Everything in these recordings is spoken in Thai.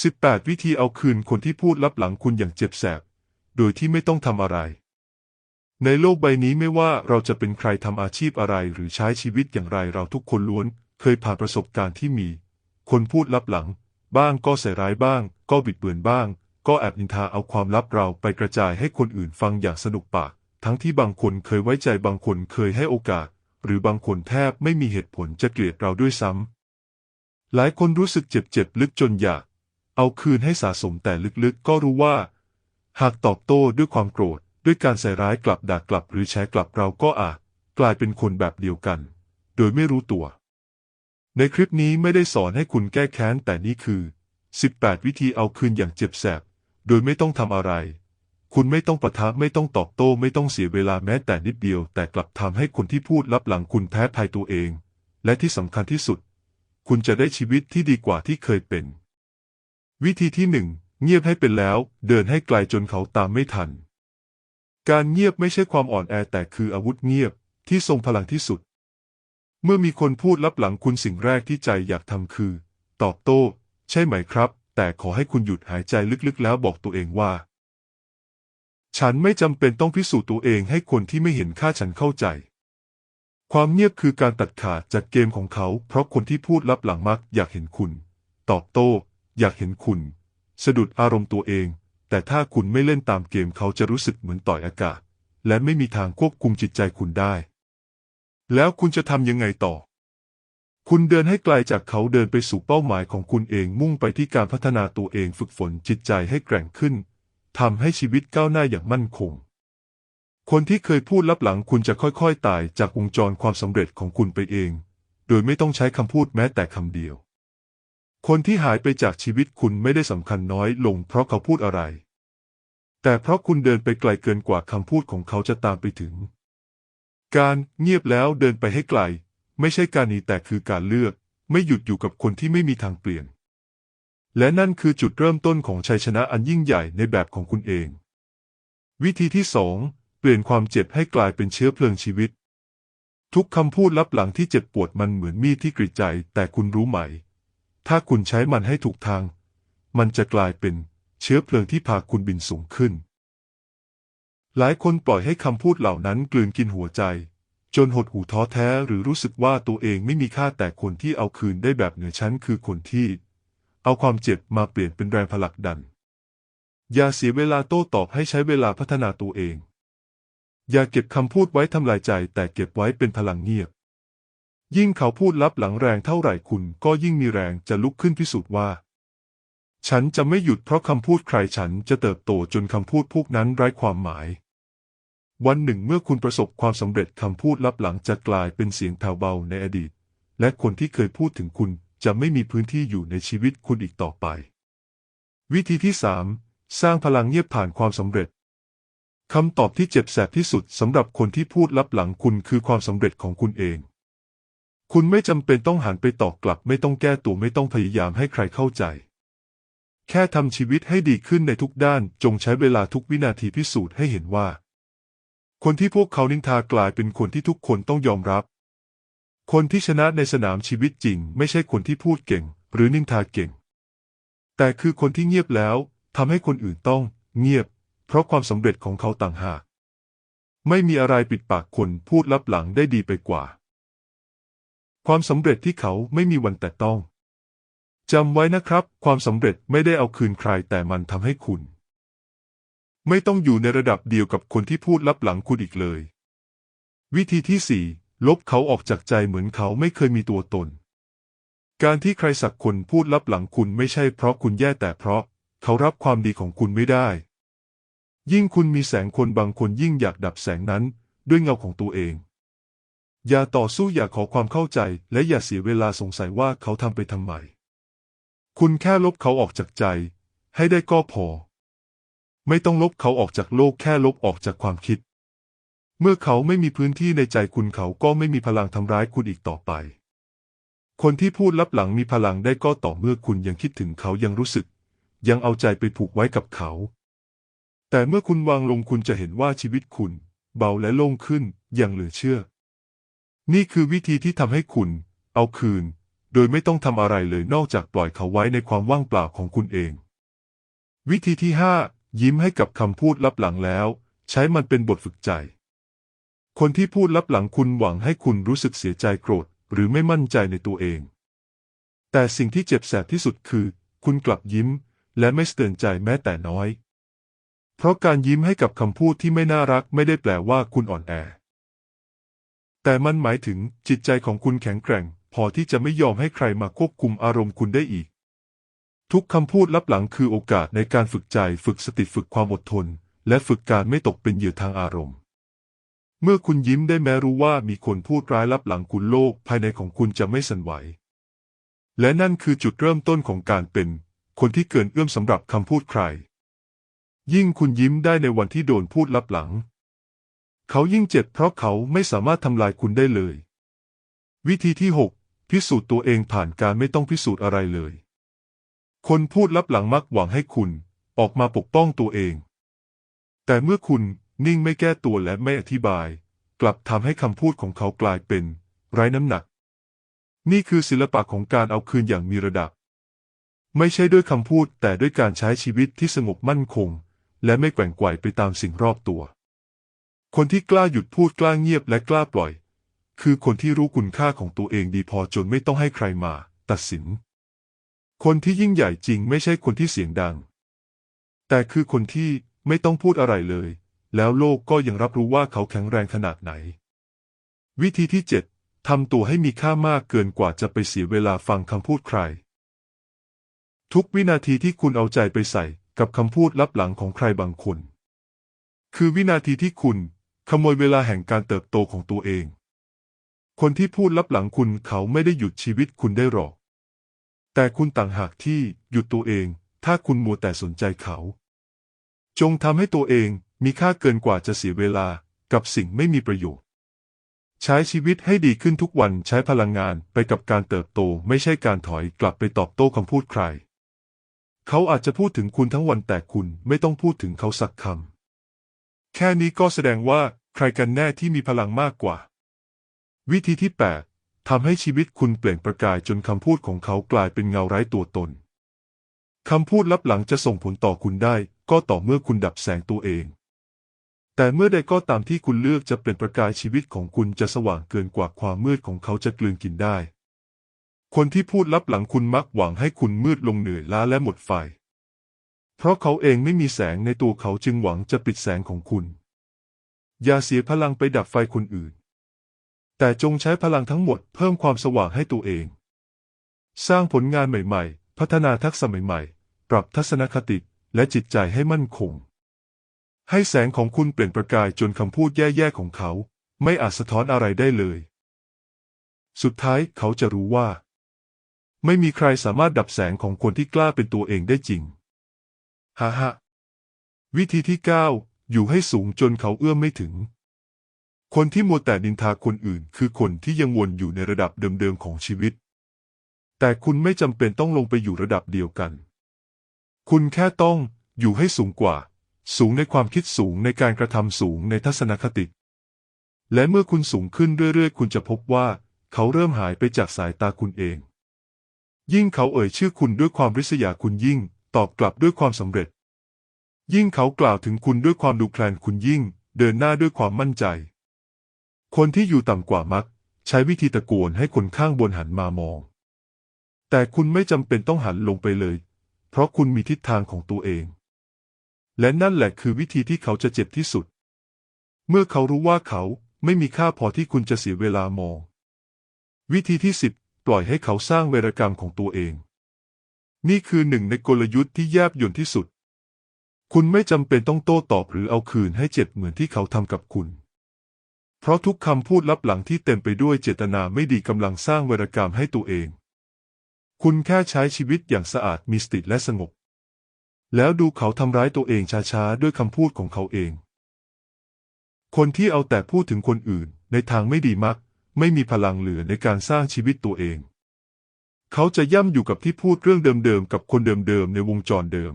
18 วิธีเอาคืนคนที่พูดลับหลังคุณอย่างเจ็บแสบ โดยที่ไม่ต้องทำอะไร ในโลกใบนี้ไม่ว่าเราจะเป็นใครทำอาชีพอะไรหรือใช้ชีวิตอย่างไรเราทุกคนล้วน เคยผ่านประสบการณ์ที่มี คนพูดลับหลัง บ้างก็ใส่ร้ายบ้าง ก็บิดเบือนบ้าง ก็แอบนินทาเอาความลับเราไปกระจายให้คนอื่นฟังอย่างสนุกปาก ทั้งที่บางคนเคยไว้ใจบางคนเคยให้โอกาส หรือบางคนแทบไม่มีเหตุผลจะเกลียดเราด้วยซ้ำหลายคนรู้สึกเจ็บๆลึกจนอยาก เอาคืนให้สะสมแต่ลึกๆ ก็รู้ว่า หากตอบโต้ด้วยความโกรธ ด้วยการใส่ร้ายกลับด่ากลับหรือแฉกลับเราก็อาจกลายเป็นคนแบบเดียวกัน โดยไม่รู้ตัว ในคลิปนี้ไม่ได้สอนให้คุณแก้แค้นแต่นี่คือ 18 วิธีเอาคืนอย่างเจ็บแสบ โดยไม่ต้องทำอะไร คุณไม่ต้องประทะไม่ต้องตอบโต้ไม่ต้องเสียเวลาแม้แต่นิดเดียว แต่กลับทำให้คนที่พูดลับหลังคุณแพ้ภัยตัวเอง และที่สำคัญที่สุด คุณจะได้ชีวิตที่ดีกว่าที่เคยเป็น วิธีที่หนึ่งเงียบให้เป็นแล้ว เดินให้ไกลจนเขาตามไม่ทัน การเงียบไม่ใช่ความอ่อนแอแต่คืออาวุธเงียบที่ทรงพลังที่สุด เมื่อมีคนพูดลับหลังคุณสิ่งแรกที่ใจอยากทำคือ ตอบโต้ ใช่ไหมครับ แต่ขอให้คุณหยุดหายใจลึกๆแล้วบอกตัวเองว่า ฉันไม่จำเป็นต้องพิสูจน์ตัวเองให้คนที่ไม่เห็นค่าฉันเข้าใจ ความเงียบคือการตัดขาดจากเกมของเขา เพราะคนที่พูดลับหลังมักอยากเห็นคุณ ตอบโต้ อยากเห็นคุณ สะดุดอารมณ์ตัวเอง แต่ถ้าคุณไม่เล่นตามเกมเขาจะรู้สึกเหมือนต่อยอากาศ และไม่มีทางควบคุมจิตใจคุณได้ แล้วคุณจะทำยังไงต่อ คุณเดินให้ไกลจากเขาเดินไปสู่เป้าหมายของคุณเองมุ่งไปที่การพัฒนาตัวเองฝึกฝนจิตใจให้แกร่งขึ้นทำให้ชีวิตก้าวหน้าอย่างมั่นคง คนที่เคยพูดลับหลังคุณจะค่อยๆตายจากวงจรความสำเร็จของคุณไปเอง โดยไม่ต้องใช้คำพูดแม้แต่คำเดียว คนที่หายไปจากชีวิตคุณไม่ได้สำคัญน้อยลงเพราะเขาพูดอะไร แต่เพราะคุณเดินไปไกลเกินกว่าคำพูดของเขาจะตามไปถึง การเงียบแล้วเดินไปให้ไกล ไม่ใช่การหนีแต่คือการเลือก ไม่หยุดอยู่กับคนที่ไม่มีทางเปลี่ยน และนั่นคือจุดเริ่มต้นของชัยชนะอันยิ่งใหญ่ในแบบของคุณเอง วิธีที่สองเปลี่ยนความเจ็บให้กลายเป็นเชื้อเพลิงชีวิต ทุกคำพูดลับหลังที่เจ็บปวดมันเหมือนมีดที่กรีดใจ แต่คุณรู้ไหม ถ้าคุณใช้มันให้ถูกทาง มันจะกลายเป็นเชื้อเพลิงที่พาคุณบินสูงขึ้น หลายคนปล่อยให้คำพูดเหล่านั้นกลืนกินหัวใจ จนหดหูท้อแท้หรือรู้สึกว่าตัวเองไม่มีค่าแต่คนที่เอาคืนได้แบบเหนือชั้นคือคนที่ เอาความเจ็บมาเปลี่ยนเป็นแรงผลักดัน อย่าเสียเวลาโต้ตอบให้ใช้เวลาพัฒนาตัวเอง อย่าเก็บคำพูดไว้ทำลายใจแต่เก็บไว้เป็นพลังเงียบ ยิ่งเขาพูดลับหลังแรงเท่าไหร่คุณก็ยิ่งมีแรงจะลุกขึ้นพิสูจน์ว่า ฉันจะไม่หยุดเพราะคำพูดใครฉันจะเติบโตจนคำพูดพวกนั้นไร้ความหมาย วันหนึ่งเมื่อคุณประสบความสำเร็จคำพูดลับหลังจะกลายเป็นเสียงแผ่วเบาในอดีต และคนที่เคยพูดถึงคุณจะไม่มีพื้นที่อยู่ในชีวิตคุณอีกต่อไป วิธีที่สามสร้างพลังเงียบผ่านความสำเร็จคำตอบที่เจ็บแสบที่สุดสำหรับคนที่พูดลับหลังคุณคือความสำเร็จของคุณเอง คุณไม่จำเป็นต้องหันไปตอบกลับ ไม่ต้องแก้ตัวไม่ต้องพยายามให้ใครเข้าใจ แค่ทำชีวิตให้ดีขึ้นในทุกด้าน จงใช้เวลาทุกวินาทีพิสูจน์ให้เห็นว่า คนที่พวกเขานินทากลายเป็นคนที่ทุกคนต้องยอมรับ คนที่ชนะในสนามชีวิตจริง ไม่ใช่คนที่พูดเก่ง หรือนินทาเก่ง แต่คือคนที่เงียบแล้วทำให้คนอื่นต้อง เงียบ เพราะความสำเร็จของเขาต่างหาก ไม่มีอะไรปิดปากคนพูดลับหลังได้ดีไปกว่า ความสำเร็จที่เขาไม่มีวันแต่ต้องจำไว้นะครับ ความสำเร็จไม่ได้เอาคืนใครแต่มันทำให้คุณ ไม่ต้องอยู่ในระดับเดียวกับคนที่พูดลับหลังคุณอีกเลย วิธีที่สี่ลบเขาออกจากใจเหมือนเขาไม่เคยมีตัวตน การที่ใครสักคนพูดลับหลังคุณไม่ใช่เพราะคุณแย่แต่เพราะ เขารับความดีของคุณไม่ได้ ยิ่งคุณมีแสงคนบางคนยิ่งอยากดับแสงนั้นด้วยเงาของตัวเอง อย่าต่อสู้อย่าขอความเข้าใจ และอย่าเสียเวลาสงสัยว่าเขาทำไปทำไม คุณแค่ลบเขาออกจากใจ ให้ได้ก็พอ ไม่ต้องลบเขาออกจากโลกแค่ลบออกจากความคิด เมื่อเขาไม่มีพื้นที่ในใจคุณเขาก็ไม่มีพลังทำร้ายคุณอีกต่อไป คนที่พูดลับหลังมีพลังได้ก็ต่อเมื่อคุณยังคิดถึงเขายังรู้สึก ยังเอาใจไปผูกไว้กับเขา แต่เมื่อคุณวางลงคุณจะเห็นว่าชีวิตคุณ เบาและโล่งขึ้นอย่างเหลือเชื่อ นี่คือวิธีที่ทำให้คุณ เอาคืน โดยไม่ต้องทำอะไรเลยนอกจากปล่อยเขาไว้ในความว่างเปล่าของคุณเอง วิธีที่ห้ายิ้มให้กับคำพูดลับหลังแล้ว ใช้มันเป็นบทฝึกใจ คนที่พูดลับหลังคุณหวังให้คุณรู้สึกเสียใจโกรธ หรือไม่มั่นใจในตัวเอง แต่สิ่งที่เจ็บแสบที่สุดคือ คุณกลับยิ้ม และไม่เตือนใจแม้แต่น้อย เพราะการยิ้มให้กับคำพูดที่ไม่น่ารักไม่ได้แปลว่าคุณอ่อนแอ แต่มันหมายถึงจิตใจของคุณแข็งแกร่ง พอที่จะไม่ยอมให้ใครมาควบคุมอารมณ์คุณได้อีก ทุกคำพูดลับหลังคือโอกาสในการฝึกใจฝึกสติฝึกความอดทน และฝึกการไม่ตกเป็นเหยื่อทางอารมณ์ เมื่อคุณยิ้มได้แม้รู้ว่ามีคนพูดร้ายลับหลังคุณโลก ภายในของคุณจะไม่สั่นไหว และนั่นคือจุดเริ่มต้นของการเป็น คนที่เกินเอื้อมสำหรับคำพูดใคร ยิ่งคุณยิ้มได้ในวันที่โดนพูดลับหลัง เขายิ่งเจ็บเพราะเขาไม่สามารถทำลายคุณได้เลย วิธีที่ 6 พิสูจน์ตัวเองผ่านการไม่ต้องพิสูจน์อะไรเลย คนพูดลับหลังมักหวังให้คุณออกมาปกป้องตัวเอง แต่เมื่อคุณนิ่งไม่แก้ตัวและไม่อธิบาย กลับทำให้คำพูดของเขากลายเป็น ไร้น้ำหนัก นี่คือศิลปะของการเอาคืนอย่างมีระดับ ไม่ใช่ด้วยคำพูดแต่ด้วยการใช้ชีวิตที่สงบมั่นคง และไม่แกว่งไกวไปตามสิ่งรอบตัว คนที่กล้าหยุดพูดกล้าเงียบและกล้าปล่อย คือคนที่รู้คุณค่าของตัวเองดีพอจนไม่ต้องให้ใครมา ตัดสิน คนที่ยิ่งใหญ่จริงไม่ใช่คนที่เสียงดัง แต่คือคนที่ไม่ต้องพูดอะไรเลย แล้วโลกก็ยังรับรู้ว่าเขาแข็งแรงขนาดไหน วิธีที่7ทำตัวให้มีค่ามากเกินกว่าจะไปเสียเวลาฟังคำพูดใคร ทุกวินาทีที่คุณเอาใจไปใส่กับคำพูดลับหลังของใครบางคน คือวินาทีที่คุณ ขโมยเวลาแห่งการเติบโตของตัวเอง คนที่พูดลับหลังคุณเขาไม่ได้หยุดชีวิตคุณได้หรอก แต่คุณต่างหากที่หยุดตัวเอง ถ้าคุณมัวแต่สนใจเขา จงทำให้ตัวเองมีค่าเกินกว่าจะเสียเวลากับสิ่งไม่มีประโยชน์ ใช้ชีวิตให้ดีขึ้นทุกวันใช้พลังงานไปกับการเติบโตไม่ใช่การถอยกลับไปตอบโต้คำพูดใคร เขาอาจจะพูดถึงคุณทั้งวันแต่คุณไม่ต้องพูดถึงเขาสักคำ แค่นี้ก็แสดงว่าใครกันแน่ที่มีพลังมากกว่า วิธีที่ 8ทำให้ชีวิตคุณเปล่งประกายจนคำพูดของเขากลายเป็นเงาไร้ตัวตนคำพูดลับหลังจะส่งผลต่อคุณได้ ก็ต่อเมื่อคุณดับแสงตัวเอง แต่เมื่อใดก็ตามที่คุณเลือกจะเป็นประกายชีวิตของคุณจะสว่างเกินกว่าความมืดของเขาจะกลืนกินได้ คนที่พูดลับหลังคุณมักหวังให้คุณมืดลงเหนื่อยล้าและหมดไฟ เพราะเขาเองไม่มีแสงในตัวเขาจึงหวังจะปิดแสงของคุณ อย่าเสียพลังไปดับไฟคนอื่น แต่จงใช้พลังทั้งหมดเพิ่มความสว่างให้ตัวเอง สร้างผลงานใหม่ๆ พัฒนาทักษะใหม่ๆ ปรับทัศนคติและจิตใจให้มั่นคง ให้แสงของคุณเปล่งประกายจนคำพูดแย่ๆของเขา ไม่อาจสะท้อนอะไรได้เลย สุดท้ายเขาจะรู้ว่า ไม่มีใครสามารถดับแสงของคนที่กล้าเป็นตัวเองได้จริง ฮ่าฮ่าวิธีที่ 9 อยู่ให้สูงจนเขาเอื้อมไม่ถึง คนที่มัวแต่ดินทาคนอื่น คือคนที่ยังวนอยู่ในระดับเดิมๆของชีวิต แต่คุณไม่จำเป็นต้องลงไปอยู่ระดับเดียวกัน คุณแค่ต้องอยู่ให้สูงกว่า สูงในความคิดสูงในการกระทำสูงในทัศนคติ และเมื่อคุณสูงขึ้นเรื่อยๆ คุณจะพบว่า เขาเริ่มหายไปจากสายตาคุณเอง ยิ่งเขาเอ่ยชื่อคุณด้วยความริษยาคุณยิ่ง ตอบกลับด้วยความสำเร็จ ยิ่งเขากล่าวถึงคุณด้วยความดูแคลนคุณยิ่ง เดินหน้าด้วยความมั่นใจ คนที่อยู่ต่ำกว่ามัก ใช้วิธีตะโกนให้คนข้างบนหันมามอง แต่คุณไม่จำเป็นต้องหันลงไปเลย เพราะคุณมีทิศทางของตัวเอง และนั่นแหละคือวิธีที่เขาจะเจ็บที่สุด เมื่อเขารู้ว่าเขาไม่มีค่าพอที่คุณจะเสียเวลามอง วิธีที่สิบปล่อยให้เขาสร้างเวรกรรมของตัวเอง นี่คือหนึ่งในกลยุทธ์ที่แยบยลที่สุด คุณไม่จำเป็นต้องโต้ตอบหรือเอาคืนให้เจ็บเหมือนที่เขาทำกับคุณ เพราะทุกคำพูดลับหลังที่เต็มไปด้วยเจตนาไม่ดีกำลังสร้างเวรกรรมให้ตัวเอง คุณแค่ใช้ชีวิตอย่างสะอาดมีสติและสงบ แล้วดูเขาทำร้ายตัวเองช้าๆด้วยคำพูดของเขาเอง คนที่เอาแต่พูดถึงคนอื่นในทางไม่ดีมัก ไม่มีพลังเหลือในการสร้างชีวิตตัวเอง เขาจะย่ำอยู่กับที่พูดเรื่องเดิมๆกับคนเดิมๆในวงจรเดิม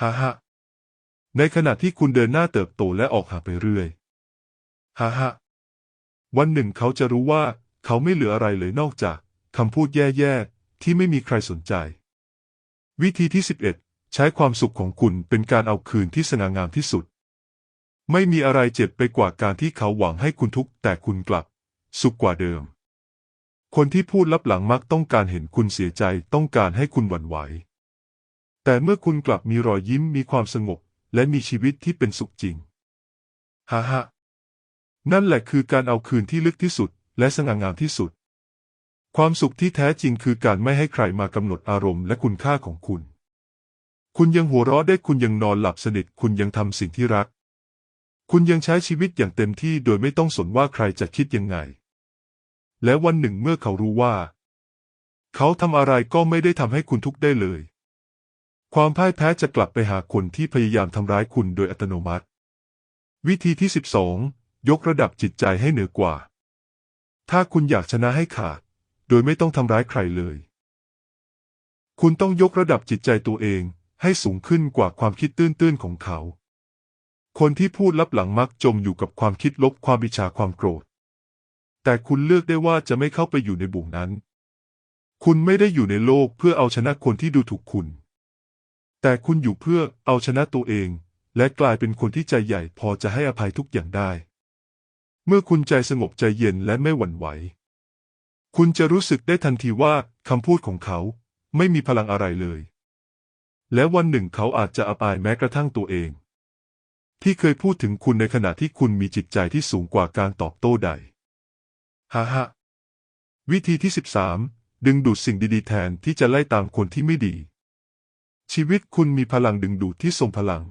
ฮ่าฮ่าในขณะที่คุณเดินหน้าเติบโตและออกหาไปเรื่อย ฮ่าฮ่าวันหนึ่งเขาจะรู้ว่าเขาไม่เหลืออะไรเลยนอกจากคำพูดแย่ๆ ที่ไม่มีใครสนใจ วิธีที่ 11 ใช้ความสุขของคุณเป็นการเอาคืนที่สง่างามที่สุด ไม่มีอะไรเจ็บไปกว่าการที่เขาหวังให้คุณทุกข์แต่คุณกลับ สุขกว่าเดิม คนที่พูดลับหลังมักต้องการเห็นคุณเสียใจต้องการให้คุณหวั่นไหว แต่เมื่อคุณกลับมีรอยยิ้มมีความสงบ และมีชีวิตที่เป็นสุขจริงฮ่าฮ่านั่นแหละคือการเอาคืนที่ลึกที่สุด และสง่างามที่สุด ความสุขที่แท้จริงคือการไม่ให้ใครมากำหนดอารมณ์และคุณค่าของคุณ คุณยังหัวเราะได้คุณยังนอนหลับสนิทคุณยังทำสิ่งที่รัก คุณยังใช้ชีวิตอย่างเต็มที่โดยไม่ต้องสนว่าใครจะคิดยังไง และวันหนึ่งเมื่อเขารู้ว่า เขาทำอะไรก็ไม่ได้ทำให้คุณทุกข์ได้เลย ความพ่ายแพ้จะกลับไปหาคนที่พยายามทำร้ายคุณโดยอัตโนมัติ วิธีที่ 12 ยกระดับจิตใจให้เหนือกว่า ถ้าคุณอยากชนะให้ขาด โดยไม่ต้องทำร้ายใครเลย คุณต้องยกระดับจิตใจตัวเองให้สูงขึ้นกว่าความคิดตื้นๆของเขา คนที่พูดลับหลังมักจมอยู่กับความคิดลบความบิชาความโกรธ แต่คุณเลือกได้ว่าจะไม่เข้าไปอยู่ในบุงนั้น คุณไม่ได้อยู่ในโลกเพื่อเอาชนะคนที่ดูถูกคุณ แต่คุณอยู่เพื่อเอาชนะตัวเอง และกลายเป็นคนที่ใจใหญ่พอจะให้อภัยทุกอย่างได้ เมื่อคุณใจสงบใจเย็นและไม่หวั่นไหว คุณจะรู้สึกได้ทันทีว่าคำพูดของเขาไม่มีพลังอะไรเลย และวันหนึ่งเขาอาจจะอับอายแม้กระทั่งตัวเอง ที่เคยพูดถึงคุณในขณะที่คุณมีจิตใจที่สูงกว่าการตอบโต้ใด ฮ่าฮ่าวิธีที่ 13 ดึงดูดสิ่งดีๆ แทนที่จะไล่ตามคนที่ไม่ดี ชีวิตคุณมีพลังดึงดูดที่ทรงพลัง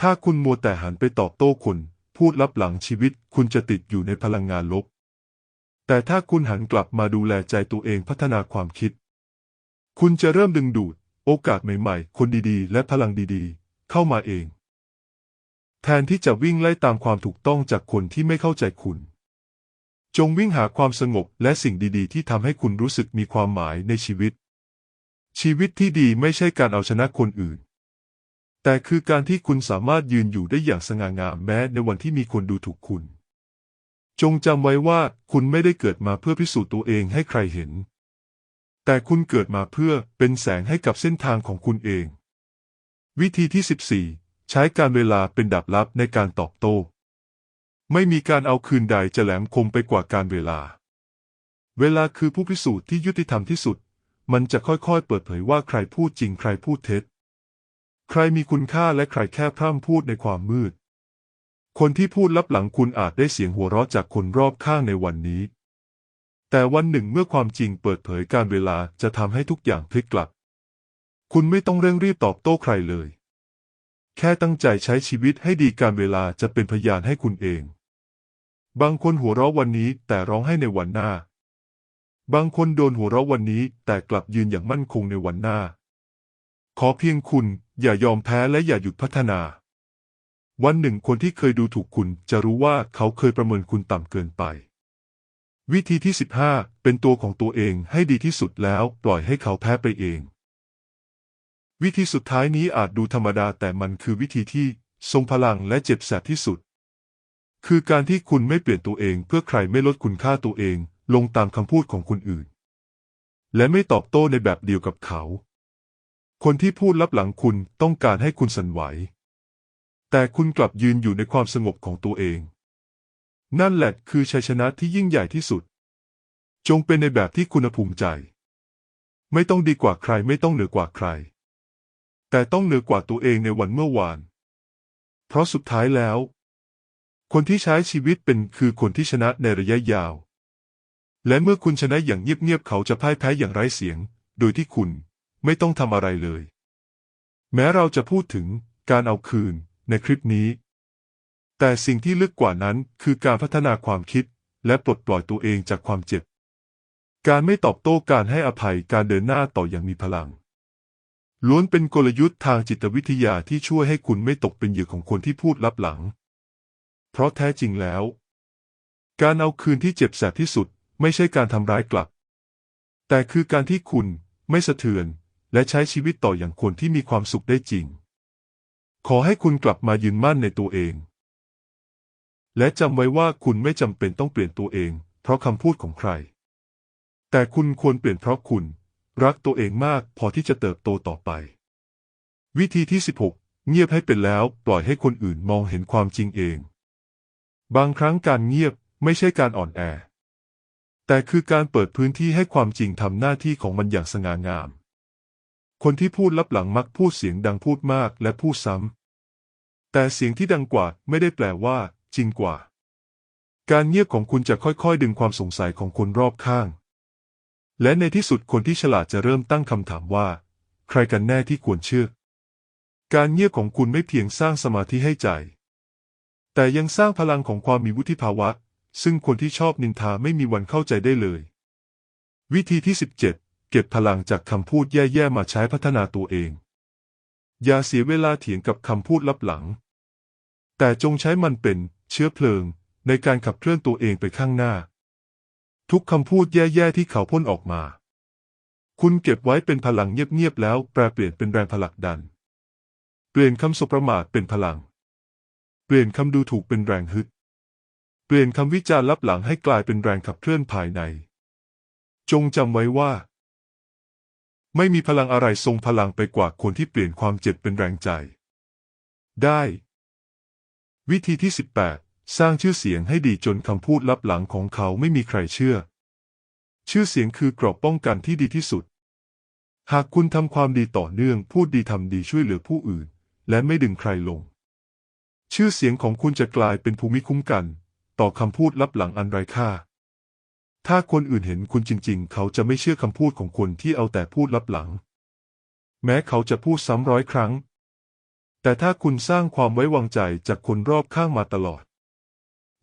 ถ้าคุณมัวแต่หันไปตอบโต้คน พูดลับหลังชีวิตคุณจะติดอยู่ในพลังงานลบ แต่ถ้าคุณหันกลับมาดูแลใจตัวเองพัฒนาความคิด คุณจะเริ่มดึงดูด โอกาสใหม่ๆ คนดีๆ และพลังดีๆ เข้ามาเอง แทนที่จะวิ่งไล่ตามความถูกต้องจากคนที่ไม่เข้าใจคุณ จงวิ่งหาความสงบและสิ่งดีๆ ที่ทำให้คุณรู้สึกมีความหมายในชีวิต ชีวิตที่ดีไม่ใช่การเอาชนะคนอื่น แต่คือการที่คุณสามารถยืนอยู่ได้อย่างสง่างามแม้ในวันที่มีคนดูถูกคุณ จงจำไว้ว่าคุณไม่ได้เกิดมาเพื่อพิสูจน์ตัวเองให้ใครเห็น แต่คุณเกิดมาเพื่อเป็นแสงให้กับเส้นทางของคุณเอง วิธีที่ 14 ใช้การเวลาเป็นดับลับในการตอบโต้ ไม่มีการเอาคืนใดจะแหลมคมไปกว่าการเวลา เวลาคือผู้พิสูจน์ที่ยุติธรรมที่สุด มันจะค่อยๆ เปิดเผยว่าใครพูดจริงใครพูดเท็จ ใครมีคุณค่าและใครแค่พร่ำพูดในความมืด คนที่พูดลับหลังคุณอาจได้เสียงหัวเราะจากคนรอบข้างในวันนี้ แต่วันหนึ่งเมื่อความจริงเปิดเผยการเวลาจะทำให้ทุกอย่างพลิกกลับ คุณไม่ต้องเร่งรีบตอบโต้ใครเลย แค่ตั้งใจใช้ชีวิตให้ดีการเวลาจะเป็นพยานให้คุณเอง บางคนหัวเราะวันนี้แต่ร้องให้ในวันหน้า บางคนโดนหัวเราะวันนี้แต่กลับยืนอย่างมั่นคงในวันหน้า ขอเพียงคุณอย่ายอมแพ้และอย่าหยุดพัฒนา วันหนึ่งคนที่เคยดูถูกคุณจะรู้ว่าเขาเคยประเมินคุณต่ำเกินไป วิธีที่ 15 เป็นตัวของตัวเองให้ดีที่สุดแล้วปล่อยให้เขาแพ้ไปเอง วิธีสุดท้ายนี้อาจดูธรรมดาแต่มันคือวิธีที่ทรงพลังและเจ็บแสบที่สุด คือการที่คุณไม่เปลี่ยนตัวเองเพื่อใครไม่ลดคุณค่าตัวเอง ลงตามคำพูดของคนอื่น และไม่ตอบโต้ในแบบเดียวกับเขา คนที่พูดลับหลังคุณต้องการให้คุณสั่นไหว แต่คุณกลับยืนอยู่ในความสงบของตัวเอง นั่นแหละคือชัยชนะที่ยิ่งใหญ่ที่สุด จงเป็นในแบบที่คุณภูมิใจ ไม่ต้องดีกว่าใครไม่ต้องเหนือกว่าใคร แต่ต้องเหนือกว่าตัวเองในวันเมื่อวาน เพราะสุดท้ายแล้ว คนที่ใช้ชีวิตเป็นคือคนที่ชนะในระยะยาว และเมื่อคุณชนะอย่างเงียบๆเขาจะพ่ายแพ้อย่างไร้เสียง โดยที่คุณไม่ต้องทำอะไรเลย แม้เราจะพูดถึงการเอาคืนในคลิปนี้ แต่สิ่งที่ลึกกว่านั้นคือการพัฒนาความคิดและปลดปล่อยตัวเองจากความเจ็บ การไม่ตอบโต้การให้อภัยการเดินหน้าต่ออย่างมีพลัง ล้วนเป็นกลยุทธ์ทางจิตวิทยาที่ช่วยให้คุณไม่ตกเป็นเหยื่อของคนที่พูดลับหลัง เพราะแท้จริงแล้ว การเอาคืนที่เจ็บแสบที่สุด ไม่ใช่การทำร้ายกลับ แต่คือการที่คุณไม่สะเทือน และใช้ชีวิตต่ออย่างคนที่มีความสุขได้จริง ขอให้คุณกลับมายืนมั่นในตัวเอง และจำไว้ว่าคุณไม่จำเป็นต้องเปลี่ยนตัวเอง เพราะคำพูดของใคร แต่แต่คุณควรเปลี่ยนเพราะคุณ รักตัวเองมากพอที่จะเติบโตต่อไป วิธีที่ 16 เงียบให้เป็นแล้วปล่อยให้คนอื่นมองเห็นความจริงเอง บางครั้งการเงียบไม่ใช่การอ่อนแอ แต่คือการเปิดพื้นที่ให้ความจริงทำหน้าที่ของมันอย่างสง่างาม คนที่พูดลับหลังมักพูดเสียงดังพูดมากและพูดซ้ำ แต่เสียงที่ดังกว่าไม่ได้แปลว่า จริงกว่า การเงียบของคุณจะค่อยๆ ดึงความสงสัยของคนรอบข้าง และในที่สุดคนที่ฉลาดจะเริ่มตั้งคำถามว่า ใครกันแน่ที่ควรเชื่อ การเงียบของคุณไม่เพียงสร้างสมาธิให้ใจ แต่ยังสร้างพลังของความมีวุฒิภาวะ ซึ่งคนที่ชอบนินทาไม่มีวันเข้าใจได้เลย วิธีที่ 17 เก็บพลังจากคำพูดแย่ๆมาใช้พัฒนาตัวเอง อย่าเสียเวลาเถียงกับคำพูดลับหลัง แต่จงใช้มันเป็นเชื้อเพลิงในการขับเคลื่อนตัวเองไปข้างหน้า ทุกคำพูดแย่ๆที่เขาพ่นออกมา คุณเก็บไว้เป็นพลังเงียบๆแล้วแปลเปลี่ยนเป็นแรงผลักดัน เปลี่ยนคำสบประมาทเป็นพลัง เปลี่ยนคำดูถูกเป็นแรงฮึด เปลี่ยนคำวิจารณ์ลับหลังให้กลายเป็นแรงขับเคลื่อนภายใน จงจำไว้ว่า ไม่มีพลังอะไรทรงพลังไปกว่าคนที่เปลี่ยนความเจ็บเป็นแรงใจ ได้ วิธีที่ 18 สร้างชื่อเสียงให้ดีจนคำพูดลับหลังของเขาไม่มีใครเชื่อ ชื่อเสียงคือกรอบป้องกันที่ดีที่สุด หากคุณทำความดีต่อเนื่อง พูดดีทำดีช่วยเหลือผู้อื่น และไม่ดึงใครลง ชื่อเสียงของคุณจะกลายเป็นภูมิคุ้มกัน ต่อคำพูดลับหลังอันไร้ค่า ถ้าคนอื่นเห็นคุณจริง ๆ เขาจะไม่เชื่อคำพูดของคนที่เอาแต่พูดลับหลัง แม้เขาจะพูดซ้ำร้อยครั้ง แต่ถ้าคุณสร้างความไว้วางใจจากคนรอบข้างมาตลอด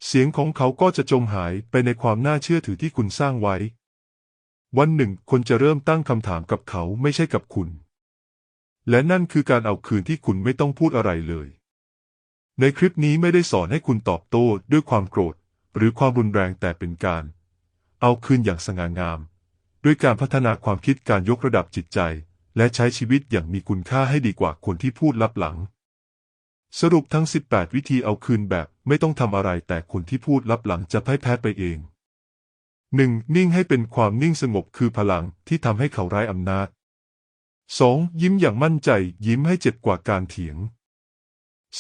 เสียงของเขาก็จะจมหายไปในความน่าเชื่อถือที่คุณสร้างไว้ วันหนึ่งคนจะเริ่มตั้งคำถามกับเขาไม่ใช่กับคุณ และนั่นคือการเอาคืนที่คุณไม่ต้องพูดอะไรเลย ในคลิปนี้ไม่ได้สอนให้คุณตอบโต้ด้วยความโกรธ หรือความรุนแรงแต่เป็นการ เอาคืนอย่างสง่างาม ด้วยการพัฒนาความคิดการยกระดับจิตใจ และใช้ชีวิตอย่างมีคุณค่าให้ดีกว่าคนที่พูดลับหลัง สรุปทั้ง 18 วิธีเอาคืนแบบไม่ต้องทำอะไรแต่คนที่พูดลับหลังจะพ่ายแพ้ไปเอง 1. นิ่งให้เป็นความนิ่งสงบคือพลังที่ทำให้เขาไร้อำนาจ 2. ยิ้มอย่างมั่นใจ ยิ้มให้เจ็บกว่าการเถียง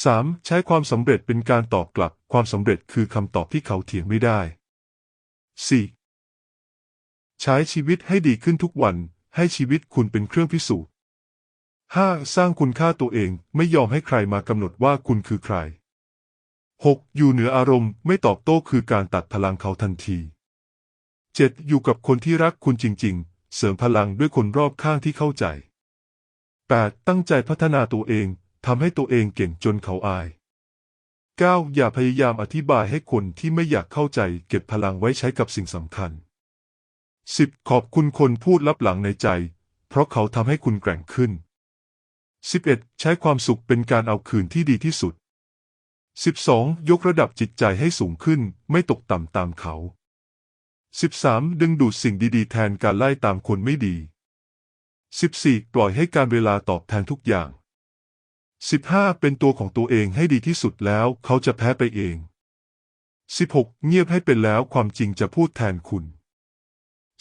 3. ใช้ความสำเร็จเป็นการตอบกลับ ความสำเร็จคือคำตอบที่เขาเถียงไม่ได้ 4. ใช้ชีวิตให้ดีขึ้นทุกวัน ให้ชีวิตคุณเป็นเครื่องพิสูจน์ 5. สร้างคุณค่าตัวเองไม่ยอมให้ใครมากำหนดว่าคุณคือใคร 6. อยู่เหนืออารมณ์ไม่ตอบโต้คือการตัดพลังเขาทันที 7. อยู่กับคนที่รักคุณจริง ๆ เสริมพลังด้วยคนรอบข้างที่เข้าใจ 8. ตั้งใจพัฒนาตัวเอง ทำให้ตัวเองเก่งจนเขาอาย 9. อย่าพยายามอธิบายให้คนที่ไม่อยากเข้าใจ เก็บพลังไว้ใช้กับสิ่งสำคัญ 10. ขอบคุณคนพูดลับหลังในใจ เพราะเขาทำให้คุณแกร่งขึ้น 11. ใช้ความสุขเป็นการเอาคืนที่ดีที่สุด 12. ยกระดับจิตใจให้สูงขึ้น ไม่ตกต่ำตามเขา 13. ดึงดูดสิ่งดีๆ แทนการไล่ตามคนไม่ดี 14. ปล่อยให้การเวลาตอบแทนทุกอย่าง 15. เป็นตัวของตัวเองให้ดีที่สุดแล้วเขาจะแพ้ไปเอง 16. เงียบให้เป็นแล้วความจริงจะพูดแทนคุณ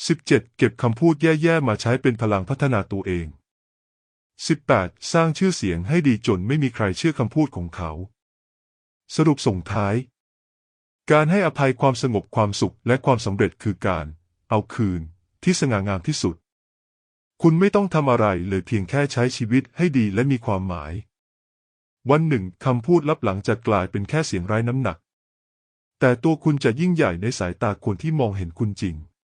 17. เก็บคำพูดแย่ๆมาใช้เป็นพลังพัฒนาตัวเอง 18. สร้างชื่อเสียงให้ดีจนไม่มีใครเชื่อคำพูดของเขา สรุปส่งท้าย การให้อภัยความสงบความสุขและความสำเร็จคือการ เอาคืนที่สง่างามที่สุด คุณไม่ต้องทำอะไรเลยเพียงแค่ใช้ชีวิตให้ดีและมีความหมาย วันหนึ่งคำพูดลับหลังจะกลายเป็นแค่เสียงไร้น้ำหนัก แต่ตัวคุณจะยิ่งใหญ่ในสายตาคนที่มองเห็นคุณจริง